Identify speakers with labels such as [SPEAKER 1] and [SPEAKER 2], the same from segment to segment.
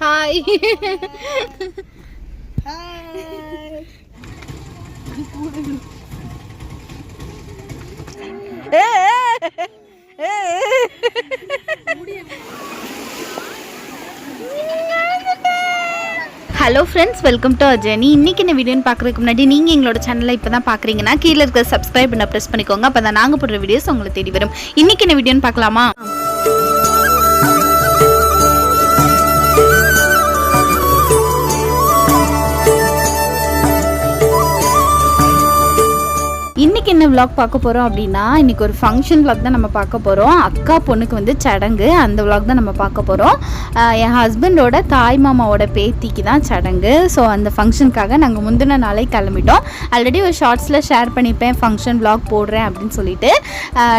[SPEAKER 1] Hi hello friends welcome to Jenny இன்னைக்கு இந்த வீடியோன்னு பார்க்குறதுக்கு முன்னாடி நீங்கள் எங்களோட சேனலை இப்போ தான் பார்க்குறீங்கன்னா கீழே இருக்க சப்ஸ்கிரைப் பண்ண ப்ரெஸ் பண்ணிக்கோங்க. அப்போ தான் நாங்கள் போடுற வீடியோஸ் உங்களை தேடி வரும். இன்னைக்கு என்ன வீடியோன்னு பார்க்கலாமா? இன்னைக்கு என்ன பார்க்க போகிறோம் அப்படின்னா இன்றைக்கி ஒரு ஃபங்க்ஷன் விளாக் தான் நம்ம பார்க்க போகிறோம் அக்கா பொண்ணுக்கு வந்து சடங்கு அந்த விளாக் தான் நம்ம பார்க்க போகிறோம் என் ஹஸ்பண்டோட தாய் மாமாவோட பேத்திக்கு தான் சடங்கு. ஸோ அந்த ஃபங்க்ஷனுக்காக நாங்கள் முந்தின நாளே கிளம்பிட்டோம். ஆல்ரெடி ஒரு ஷார்ட்ஸில் ஷேர் பண்ணிப்பேன் ஃபங்க்ஷன் விளாக் போடுறேன் அப்படின்னு சொல்லிட்டு.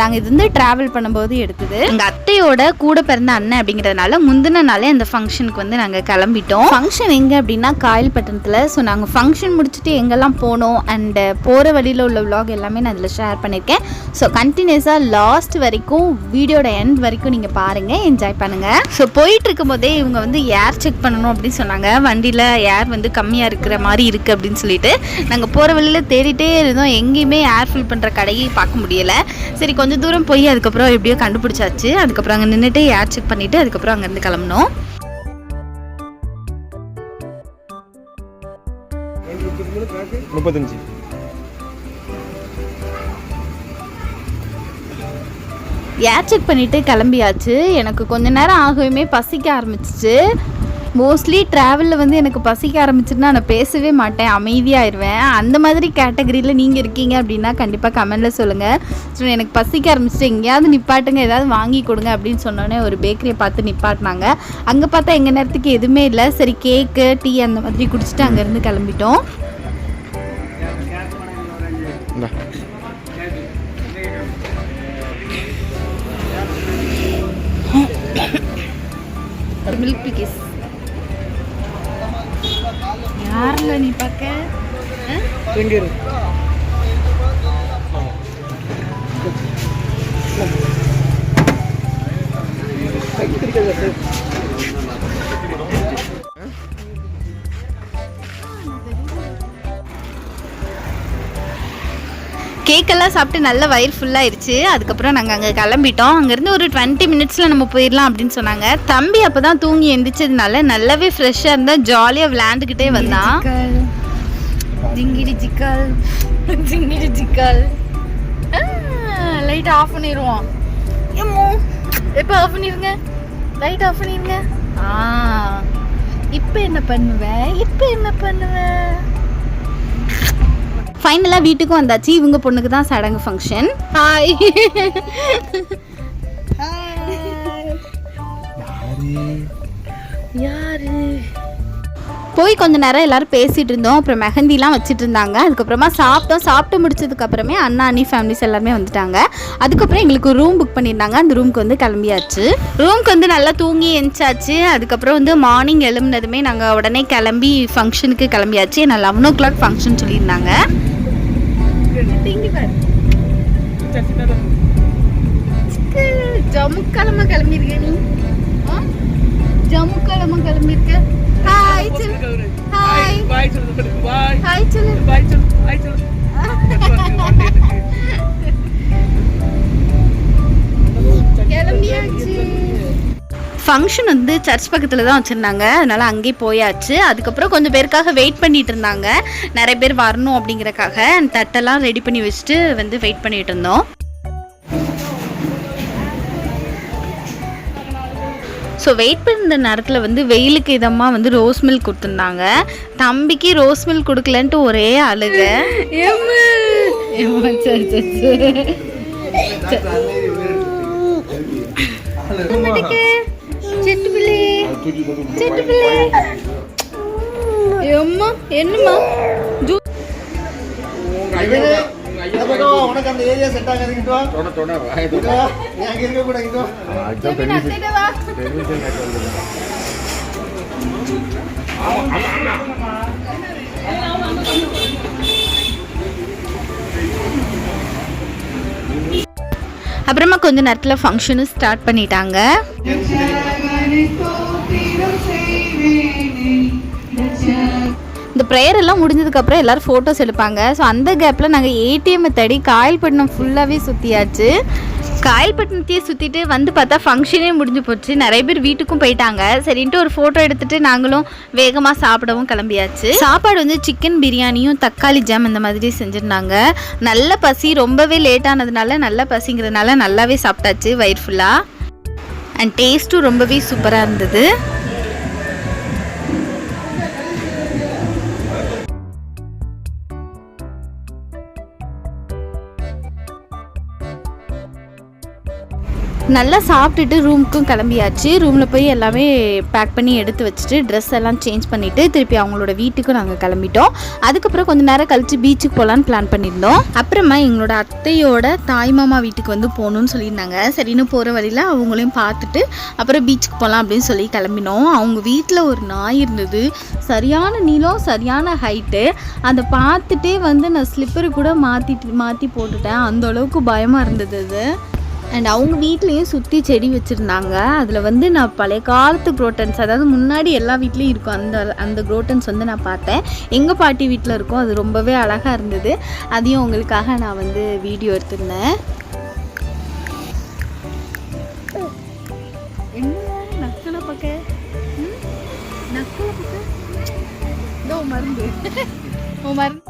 [SPEAKER 1] நாங்கள் இது வந்து ட்ராவல் பண்ணும்போது எடுத்தது. எங்கள் அத்தையோட கூட பிறந்த அண்ணன் அப்படிங்கிறதுனால முந்தின நாளே அந்த ஃபங்க்ஷனுக்கு வந்து நாங்கள் கிளம்பிட்டோம். ஃபங்க்ஷன் எங்கே அப்படின்னா காயல்பட்டினத்தில். ஸோ நாங்கள் ஃபங்க்ஷன் முடிச்சுட்டு எங்கெல்லாம் போனோம் அண்ட் போகிற வழியில் உள்ள விளாக் எல்லாமே நான் அதில் ஷேர் பண்ணியிருக்கேன். ஸோ கண்டினியூஸாக லாஸ்ட் வரைக்கும் வீடியோட எண்ட் வரைக்கும் நீங்கள் பாருங்கள் என்ஜாய் பண்ணுங்கள் ஸோ போயிட்டு இருக்கும்போதே இவங்க வந்து ஏர் செக் பண்ணணும் அப்படின்னு சொன்னாங்க. வண்டியில் ஏர் வந்து கம்மியாக இருக்கிற மாதிரி இருக்குது அப்படின்னு சொல்லிட்டு நாங்கள் போகிற வழியில் தேடிட்டே இருந்தோம். எங்கேயுமே ஏர் ஃபில் பண்ணுற கடையை பார்க்க முடியலை. சரி கொஞ்சம் தூரம் போய் அதுக்கப்புறம் எப்படியோ கண்டுபிடிச்சாச்சு. அதுக்கப்புறம் அங்கே நின்றுட்டு ஏர் செக் பண்ணிவிட்டு அதுக்கப்புறம் அங்கேருந்து கிளம்பணும்
[SPEAKER 2] முப்பத்தஞ்சு.
[SPEAKER 1] ஏர் செக் பண்ணிவிட்டு கிளம்பியாச்சு. எனக்கு கொஞ்ச நேரம் ஆகவுமே பசிக்க ஆரம்பிச்சிச்சு. மோஸ்ட்லி ட்ராவலில் வந்து எனக்கு பசிக்க ஆரம்பிச்சிருந்தா நான் பேசவே மாட்டேன் அமைதியாயிருவேன். அந்த மாதிரி கேட்டகரியில் நீங்கள் இருக்கீங்க அப்படின்னா கண்டிப்பாக கமெண்டில் சொல்லுங்கள் ஸோ எனக்கு பசிக்க ஆரம்பிச்சிட்டு எங்கேயாவது நிப்பாட்டுங்க ஏதாவது வாங்கி கொடுங்க அப்படின்னு சொன்னோன்னே ஒரு பேக்கரியை பார்த்து நிப்பாட்டினாங்க. அங்கே பார்த்தா எங்கள் நேரத்துக்கு எதுவுமே இல்லை. சரி கேக்கு டீ அந்த மாதிரி குடிச்சிட்டு அங்கேருந்து கிளம்பிட்டோம். மில்க் பிக்கிஸ் யாரில் நீ பார்க்க
[SPEAKER 2] எங்க இரு
[SPEAKER 1] கேக்கெல்லாம் சாப்பிட்டு நல்ல வயிறு ஃபுல்லாயிருச்சு அதுக்கப்புறம் நாங்கள் அங்கே கிளம்பிட்டோம். அங்கேருந்து ஒரு டுவெண்ட்டி மினிட்ஸில் நம்ம போயிடலாம் அப்படின்னு சொன்னாங்க. தம்பி அப்போ தான் தூங்கி எந்திரிச்சதுனால நல்லாவே ஃப்ரெஷ்ஷாக இருந்தால் ஜாலியாக விளையாண்டுக்கிட்டே வந்தான். ஜிங்கிடி ஜிக்கால். ஜிங்கிடி ஜிக்கால். லைட் ஆஃப் பண்ணிடுவோம் எம்மோ எப்போ ஆஃப் பண்ணிடுங்க லைட் ஆஃப் பண்ணிடுங்க ஆ இப்போ என்ன பண்ணுவேன் இப்போ என்ன பண்ணுவேன் ஃபைனலாக வீட்டுக்கும் வந்தாச்சு. இவங்க பொண்ணுக்கு தான் சடங்கு ஃபங்க்ஷன் ஹாய் யாரு? போய் கொஞ்ச நேரம் எல்லாரும் பேசிட்டு இருந்தோம். அப்புறம் மெஹந்திலாம் வச்சுட்டு இருந்தாங்க அதுக்கப்புறமா சாப்பிட்டோம். சாப்பிட்டு முடிச்சதுக்கு அப்புறமே அண்ணா அண்ணி ஃபேமிலிஸ் எல்லாருமே வந்துட்டாங்க. அதுக்கப்புறம் எங்களுக்கு ரூம் புக் பண்ணியிருந்தாங்க. அந்த ரூமுக்கு வந்து கிளம்பியாச்சு. ரூமுக்கு வந்து நல்லா தூங்கி எந்திச்சாச்சு அதுக்கப்புறம் வந்து மார்னிங் எழும்புனதுமே நாங்கள் உடனே கிளம்பி ஃபங்க்ஷனுக்கு கிளம்பியாச்சு. நான் லெவன் ஓ கிளாக் ஃபங்க்ஷன் சொல்லியிருந்தாங்க. ஜம்முக்கிழமை கிளம்பியிருக்க நீ? ஆ? ஜம்முக்கிழமை கிளம்பியிருக்க ஹாய் சொல்லு ஹாய் ஹாய் சொல்லு கிளம்பியாச்சு ஃபங்க்ஷன் வந்து சர்ச் பக்கத்தில் தான் வச்சுருந்தாங்க. அதனால் அங்கேயே போயாச்சு. அதுக்கப்புறம் கொஞ்சம் பேருக்காக வெயிட் பண்ணிட்டு இருந்தாங்க. நிறைய பேர் வரணும் அப்படிங்கறக்காக தட்டெல்லாம் ரெடி பண்ணி வச்சுட்டு வந்து வெயிட் பண்ணிட்டு இருந்தோம். ஸோ வெயிட் பண்ணுற நேரத்தில் வந்து வெயிலுக்கு இதமாக வந்து ரோஸ் மில்க் கொடுத்துருந்தாங்க. தம்பிக்கு ரோஸ் மில்க் கொடுக்கலன்ட்டு ஒரே அழுக. சரி செட்டு பிள்ளை செட்டு பிள்ளை அம்மா என்னம்மா? ஜூ
[SPEAKER 3] உனக்கு அந்த ஏரியா செட் இருக்க கூட
[SPEAKER 1] அப்புறமா கொஞ்ச நேரத்தில் ஃபங்க்ஷனும் ஸ்டார்ட் பண்ணிட்டாங்க.
[SPEAKER 3] இந்த
[SPEAKER 1] ப்ரேயர் எல்லாம் முடிஞ்சதுக்கப்புறம் எல்லோரும் ஃபோட்டோஸ் எடுப்பாங்க. ஸோ அந்த கேப்பில் நாங்கள் ஏடிஎம்மை தேடி காயல்பட்டினம் ஃபுல்லாகவே சுற்றியாச்சு காயல்பட்டினத்தையே சுற்றிட்டு வந்து பார்த்தா ஃபங்க்ஷனே முடிஞ்சு போச்சு. நிறைய பேர் வீட்டுக்கும் போயிட்டாங்க. சரின்ட்டு ஒரு ஃபோட்டோ எடுத்துகிட்டு நாங்களும் வேகமாக சாப்பிடவும் கிளம்பியாச்சு. சாப்பாடு வந்து சிக்கன் பிரியாணியும் தக்காளி ஜாம் இந்த மாதிரி செஞ்சுருந்தாங்க. நல்ல பசி ரொம்பவே லேட்டானதுனால நல்ல பசிங்கிறதுனால நல்லாவே சாப்பிட்டாச்சு வயிறு ஃபுல்லாக அண்ட் டேஸ்ட்டும் ரொம்பவே சூப்பராக இருந்தது. நல்லா சாப்பிட்டுட்டு ரூமுக்கும் கிளம்பியாச்சு. ரூமில் போய் எல்லாமே பேக் பண்ணி எடுத்து வச்சுட்டு ட்ரெஸ் எல்லாம் சேஞ்ச் பண்ணிவிட்டு திருப்பி அவங்களோட வீட்டுக்கும் நாங்கள் கிளம்பிட்டோம். அதுக்கப்புறம் கொஞ்ச நேரம் கழித்து பீச்சுக்கு போகலான்னு பிளான் பண்ணியிருந்தோம். அப்புறமா எங்களோட அத்தையோட தாய் மாமா வீட்டுக்கு வந்து போகணுன்னு சொல்லியிருந்தாங்க. சரின்னு போகிற வழியில் அவங்களையும் பார்த்துட்டு அப்புறம் பீச்சுக்கு போகலாம் அப்படின்னு சொல்லி கிளம்பினோம். அவங்க வீட்டில் ஒரு நாய் இருந்தது. சரியான நீளம் சரியான ஹைட்டு அதை பார்த்துட்டே வந்து நான் ஸ்லிப்பரு கூட மாற்றிட்டு மாற்றி போட்டுட்டேன். அந்த அளவுக்கு பயமாக இருந்தது அது. அண்ட் அவங்க வீட்லேயும் சுற்றி செடி வச்சுருந்தாங்க. அதில் வந்து நான் பழைய காலத்து குரோட்டன்ஸ் அதாவது முன்னாடி எல்லா வீட்லேயும் இருக்கும். அந்த அந்த குரோட்டன்ஸ் வந்து நான் பார்த்தேன். எங்கள் பாட்டி வீட்டில் இருக்கும். அது ரொம்பவே அழகாக இருந்தது. அதையும் உங்களுக்காக நான் வந்து வீடியோ எடுத்திருந்தேன். மருந்து. மருந்து.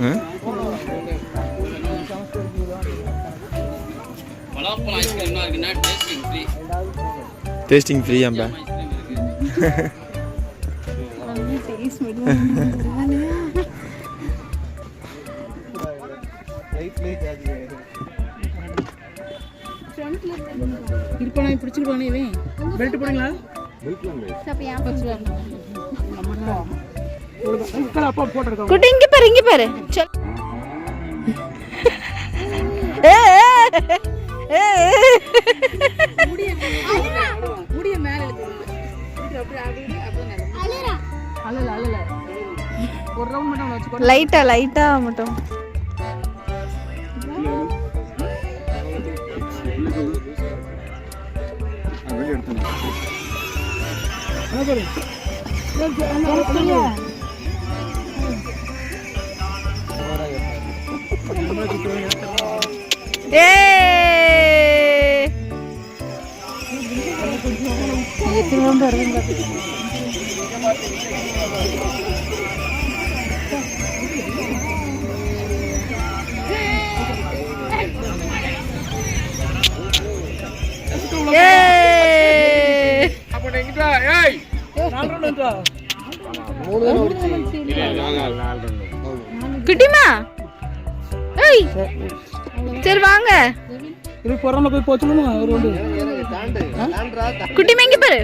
[SPEAKER 2] ஆ?
[SPEAKER 4] பலாப்பழம் ஐஸ்கிரீம் என்ன இருக்குன்னா டேஸ்டிங் ஃப்ரீ
[SPEAKER 2] டேஸ்டிங் ஃப்ரீயாம்பா
[SPEAKER 5] இருப்பானே பிடிச்சிருப்பானே இவன் பெல்ட் போடுங்களா அப்பா போட்டிருக்கோம்
[SPEAKER 1] குட்டி இங்க பாரு இங்க பாரு. சொல் லைட்டா லைட்டா மட்டும். ஏய் குட்டிமா? ஏய் சரி வாங்க.
[SPEAKER 5] இது பொறாம போய் போச்சுக்கணும் ஒரு
[SPEAKER 1] குட்டிமா இங்க பாரு.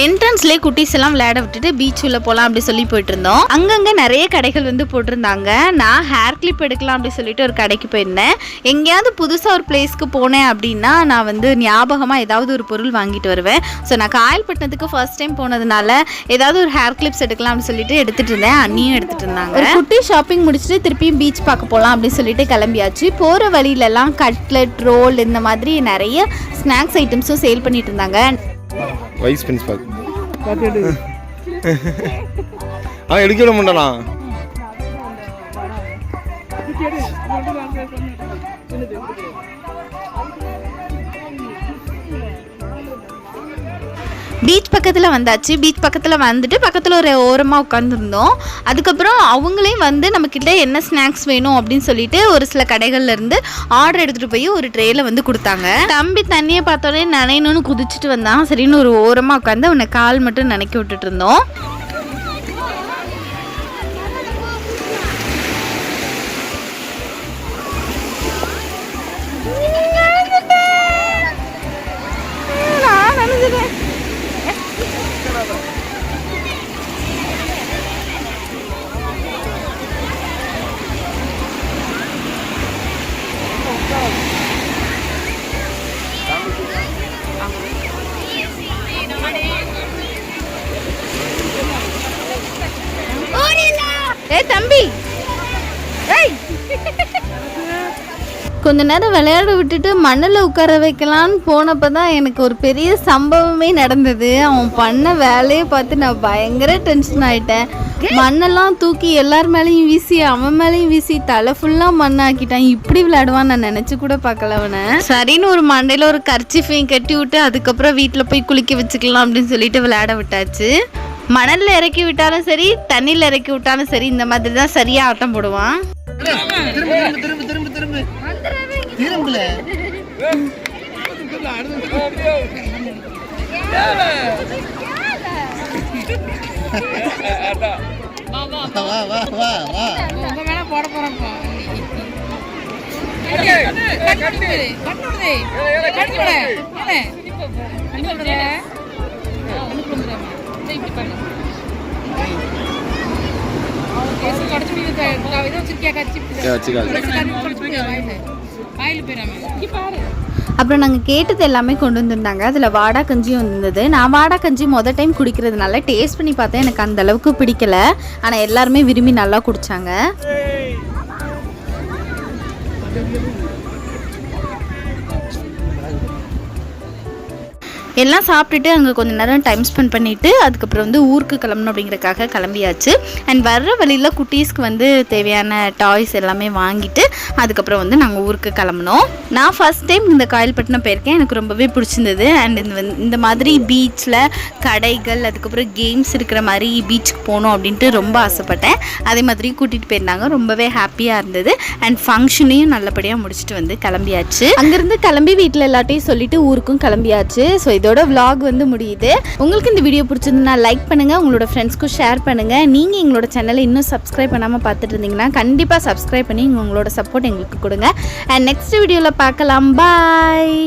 [SPEAKER 1] என்ட்ரன்ஸ்லேயே குட்டீஸ் எல்லாம் விளையாட விட்டுட்டு பீச் உள்ள போகலாம் அப்படி சொல்லி போயிட்டு இருந்தோம் அங்கங்கே நிறைய கடைகள் வந்து போட்டிருந்தாங்க. நான் ஹேர் கிளிப் எடுக்கலாம் அப்படி சொல்லிட்டு ஒரு கடைக்கு போயிருந்தேன். எங்கேயாவது புதுசாக ஒரு பிளேஸ்க்கு போனேன் அப்படின்னா நான் வந்து ஞாபகமாக ஏதாவது ஒரு பொருள் வாங்கிட்டு வருவேன். ஸோ நான் காயல்பட்டினத்துக்கு ஃபர்ஸ்ட் டைம் போனதுனால ஏதாவது ஒரு ஹேர் கிளிப்ஸ் எடுக்கலாம் அப்படின்னு சொல்லிட்டு எடுத்துட்டு இருந்தேன். அண்ணியும் எடுத்துட்டு இருந்தாங்க. குட்டி ஷாப்பிங் முடிச்சுட்டு திருப்பியும் பீச் பார்க்க போகலாம் அப்படின்னு சொல்லிட்டு கிளம்பியாச்சு. போகிற வழியிலலாம் கட்லெட் ரோல் இந்த மாதிரி நிறைய ஸ்நாக்ஸ் ஐட்டம்ஸும் சேல் பண்ணிட்டு இருந்தாங்க.
[SPEAKER 2] வைஸ் பிரின்ஸ்பால் ஆ எடுக்க விட மாட்டானா
[SPEAKER 1] பீச் பக்கத்தில் வந்தாச்சு. பீச் பக்கத்தில் வந்துட்டு பக்கத்தில் ஒரு ஓரமாக உட்காந்துருந்தோம் அதுக்கப்புறம் அவங்களே வந்து நம்மக்கிட்ட என்ன ஸ்நாக்ஸ் வேணும் அப்படின்னு சொல்லிட்டு ஒரு சில கடைகள்லேருந்து ஆர்டர் எடுத்துகிட்டு போய் ஒரு ட்ரேயில் வந்து கொடுத்தாங்க. தம்பி தண்ணியை பார்த்தோன்னே நனையணும்னு குதிச்சுட்டு வந்தான். சரின்னு ஒரு ஓரமாக உட்காந்து அவனை கால் மட்டும் நினைக்க விட்டுட்டு இருந்தோம். கொஞ்ச நேரம் விளையாட விட்டுட்டு மண்ணில் உட்கார வைக்கலான்னு போனப்போ தான் எனக்கு ஒரு பெரிய சம்பவமே நடந்தது. அவன் பண்ண வேலையை பார்த்து நான் பயங்கர டென்ஷன் ஆகிட்டேன் மண்ணெல்லாம் தூக்கி எல்லார் மேலேயும் வீசி அவன் மேலேயும் வீசி தலை ஃபுல்லாக மண்ணாக்கிட்டான். இப்படி விளையாடுவான் நான் நினச்சி கூட பார்க்கல அவனை. சரின்னு ஒரு மண்டையில் ஒரு கர்ச்சிஃபையும் கட்டி விட்டு அதுக்கப்புறம் வீட்டில் போய் குளிக்க வச்சுக்கலாம் அப்படின்னு சொல்லிட்டு விளையாட விட்டாச்சு. மணலில் இறக்கி விட்டாலும் சரி தண்ணியில் இறக்கி விட்டாலும் சரி இந்த மாதிரி தான் சரியாக ஆட்டம் போடுவான்.
[SPEAKER 3] திரும்ப திரும்ப திரும்ப திரும்ப. திரும்பல வா வா வா வா
[SPEAKER 5] போட வச்சிருக்கியா கட்சி
[SPEAKER 1] அப்புறம் நாங்கள் கேட்டது எல்லாமே கொண்டு வந்திருந்தாங்க. அதில் வாடா கஞ்சியும் இருந்தது. நான் வாடா கஞ்சி மொதல் டைம் குடிக்கிறதுனால டேஸ்ட் பண்ணி பார்த்தேன் எனக்கு அந்த அளவுக்கு பிடிக்கல. ஆனால் எல்லாருமே விரும்பி நல்லா குடித்தாங்க எல்லாம் சாப்பிட்டுட்டு அங்கே கொஞ்சம் நேரம் டைம் ஸ்பெண்ட் பண்ணிவிட்டு அதுக்கப்புறம் வந்து ஊருக்கு கிளம்பணும் அப்படிங்கிறக்காக கிளம்பியாச்சு. அண்ட் வர்ற வழியில் குட்டீஸ்க்கு வந்து தேவையான டாய்ஸ் எல்லாமே வாங்கிட்டு அதுக்கப்புறம் வந்து நாங்கள் ஊருக்கு கிளம்புனோம். நான் ஃபஸ்ட் டைம் இந்த காயல்பட்டினம் போயிருக்கேன். எனக்கு ரொம்பவே பிடிச்சிருந்தது. அண்ட் இந்த வந்து- இந்த மாதிரி பீச்சில் கடைகள் அதுக்கப்புறம் கேம்ஸ் இருக்கிற மாதிரி பீச்சுக்கு போகணும் அப்படின்ட்டு ரொம்ப ஆசைப்பட்டேன். அதே மாதிரி கூட்டிகிட்டு போயிருந்தாங்க. ரொம்பவே ஹாப்பியாக இருந்தது. அண்ட் ஃபங்க்ஷனையும் நல்லபடியாக முடிச்சுட்டு வந்து கிளம்பியாச்சு. அங்கேருந்து கிளம்பி வீட்டில் எல்லாட்டையும் சொல்லிட்டு ஊருக்கும் கிளம்பியாச்சு. ஸோ இதோட விலாக் வந்து முடியுது. உங்களுக்கு இந்த வீடியோ பிடிச்சிருந்தா லைக் பண்ணுங்கள் உங்களோட ஃப்ரெண்ட்ஸ்க்கும் ஷேர் பண்ணுங்கள் நீங்கள் எங்களோட சேனலை இன்னும் சப்ஸ்கிரைப் பண்ணாமல் பார்த்துட்டு இருந்தீங்கன்னா கண்டிப்பாக சப்ஸ்கிரைப் பண்ணி உங்களோட சப்போர்ட் எங்களுக்கு கொடுங்க. அண்ட் நெக்ஸ்ட் வீடியோவில் பார்க்கலாம். பாய்